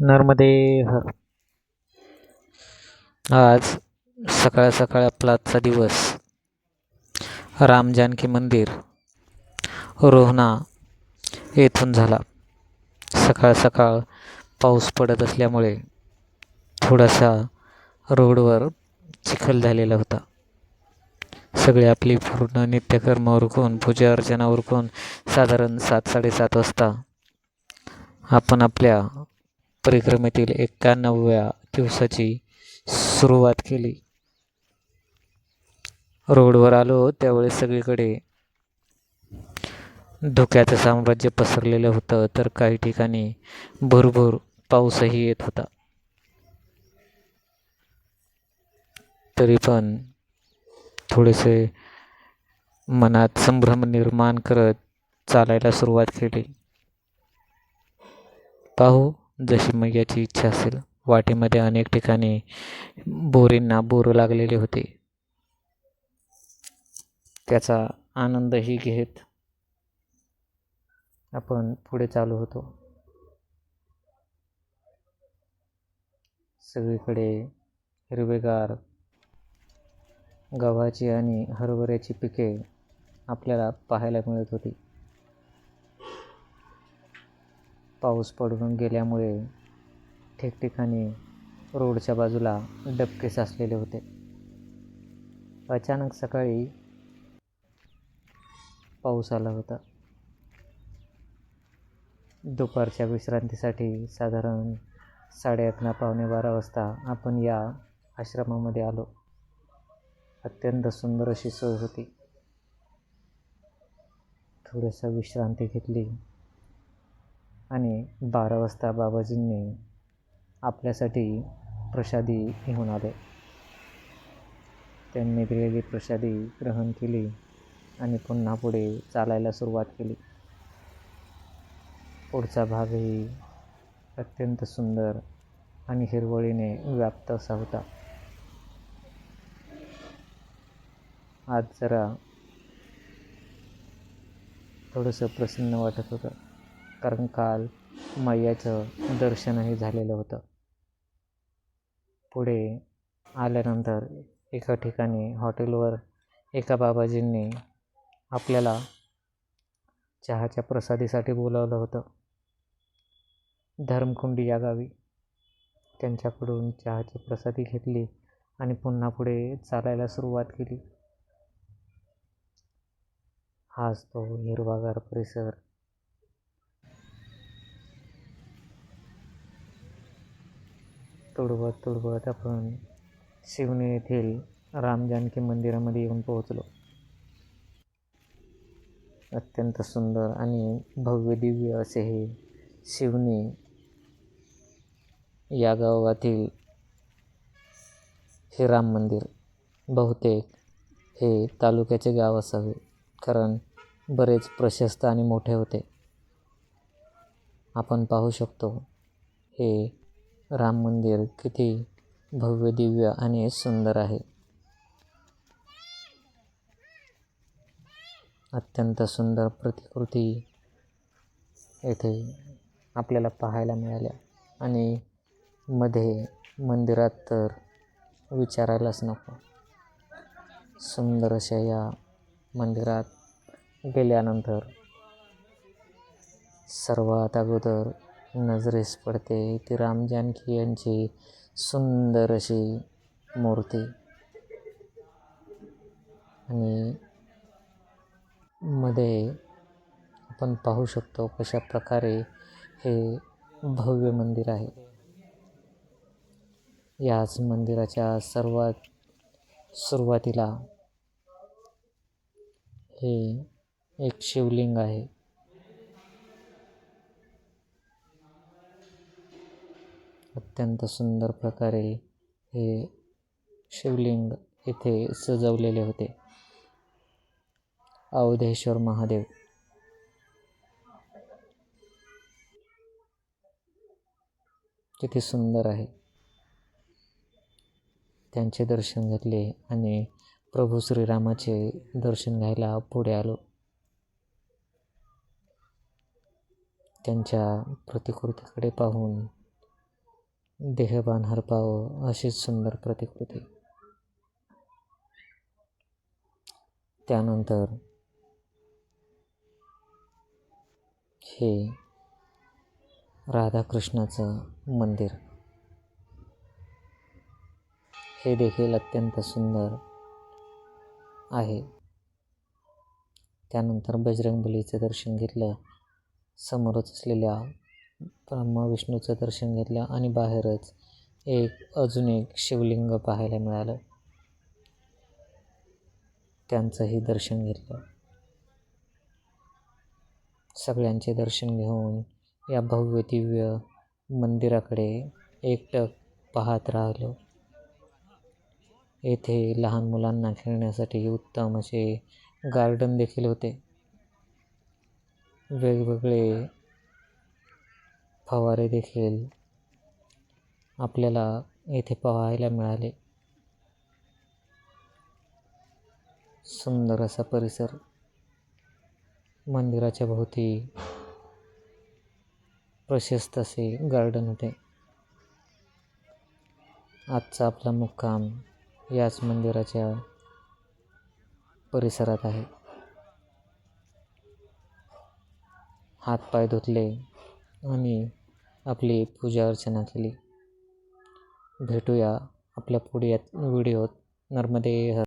नर्मदे हर. आज सकाळ सकाळ आपला आजचा दिवस. राम जानकी मंदिर रोहना येथून झाला. सकाळ सकाळ पाऊस पडत असल्यामुळे थोडासा रोडवर चिखल झालेला होता. सगळे आपली पूर्ण नित्यकर्म उरकून पूजा अर्चना उरकून साधारण सात साडेसात वाजता आपण आपल्या परिक्रमेतील एकाण्णव्या दिवसाची सुरुवात केली. रोडवर आलो त्यावेळी सगळीकडे धुक्याचं साम्राज्य पसरलेलं होतं तर काही ठिकाणी भरभर पाऊसही येत होता. तरी पण थोडेसे मनात संभ्रम निर्माण करत चालायला सुरुवात केली. पाहू जशी मैयाची इच्छा असेल. वाटेमध्ये अनेक ठिकाणी बोरींना बोरं लागलेले होते. त्याचा आनंदही घेत आपण पुढे चालू होतो. सगळीकडे हिरवेगार गव्हाची आणि हरभऱ्याची पिके आपल्याला पाहायला मिळत होती. पाऊस पडून गेल्यामुळे ठिकठिकाणी रोडच्या बाजूला डबके साचलेले होते. अचानक सकाळी पाऊस आला होता. दुपारच्या विश्रांतीसाठी साधारण साडे पावणे बारा वाजता आपण या आश्रमामध्ये आलो. अत्यंत सुंदर अशी सोय होती. थोडंसं विश्रांती घेतली. आणि बारा वाजता बाबाजींनी आपल्यासाठी प्रसादी घेऊन आले. त्यांनी दिलेली प्रसादी ग्रहण केली आणि पुन्हा पुढे चालायला सुरुवात केली. पुढचा भागही अत्यंत सुंदर आणि हिरवळीने व्याप्त असा होता. आज जरा थोडंसं प्रसन्न वाटत होतं. कारण काल मैयाचं दर्शनही झालेलं होतं. पुढे आल्यानंतर एका ठिकाणी हॉटेलवर एका बाबाजींनी आपल्याला चहाच्या प्रसादीसाठी बोलावलं होतं. धर्मकुंडी या गावी त्यांच्याकडून चहाची प्रसादी घेतली आणि पुन्हा पुढे चालायला सुरुवात केली. हाच तो हिरवागार परिसर तुडवत तुडवत आपण शिवने येथील राम जानकी मंदिरामध्ये येऊन पोहोचलो. अत्यंत सुंदर आणि भव्य दिव्य असे हे शिवने या गावातील हे राम मंदिर बहुतेक हे तालुक्याचे गाव असावे कारण बरेच प्रशस्त आणि मोठे होते. आपण पाहू शकतो हे राम मंदिर किती भव्य दिव्य आणि सुंदर आहे. अत्यंत सुंदर प्रतिकृती येथे आपल्याला पाहायला मिळाल्या. आणि मध्ये मंदिरात तर विचारायलाच नको. सुंदर अशा या मंदिरात गेल्यानंतर सर्वात अगोदर नजरेस पडते. ती राम जानकी यांची सुंदर अशी मूर्ती. आणि मध्ये आपण पाहू शकतो कशा प्रकारे हे भव्य मंदिर आहे. याच मंदिराच्या सर्वात सुरुवातीला हे एक शिवलिंग आहे. अत्यंत सुंदर प्रकारे हे शिवलिंग येथे सजवलेले होते. अवधेश्वर महादेव. किती सुंदर आहे. त्यांचे दर्शन घेतले आणि प्रभू श्रीरामाचे दर्शन घ्यायला पुढे आलो. त्यांच्या प्रतिकृतीकडे पाहून देहभान हरपावं अशीच सुंदर प्रतिकृती. त्यानंतर हे राधाकृष्णाचं मंदिर. हे देखील अत्यंत सुंदर आहे. त्यानंतर बजरंगबलीचं दर्शन घेतलं. समोरच असलेल्या ब्रह्मा विष्णूचं दर्शन घेतलं आणि बाहेरच एक अजून एक शिवलिंग पाहायला मिळालं. त्यांचंही दर्शन घेतलं. सगळ्यांचे दर्शन घेऊन या भव्य दिव्य मंदिराकडे एकटक पाहत राहिलो. येथे लहान मुलांना खेळण्यासाठी उत्तम असे गार्डन देखील होते. वेगवेगळे फवारे देखील आपल्याला येथे पाहायला मिळाले. सुंदर असा परिसर मंदिराच्या भोवती प्रशस्त असे गार्डन होते. आजचा आपला मुक्काम याच मंदिराच्या परिसरात आहे. हातपाय धुतले आणि आपली पूजा अर्चना केली. भेटूया आपल्या पुढे व्हिडिओत. नर्मदे हर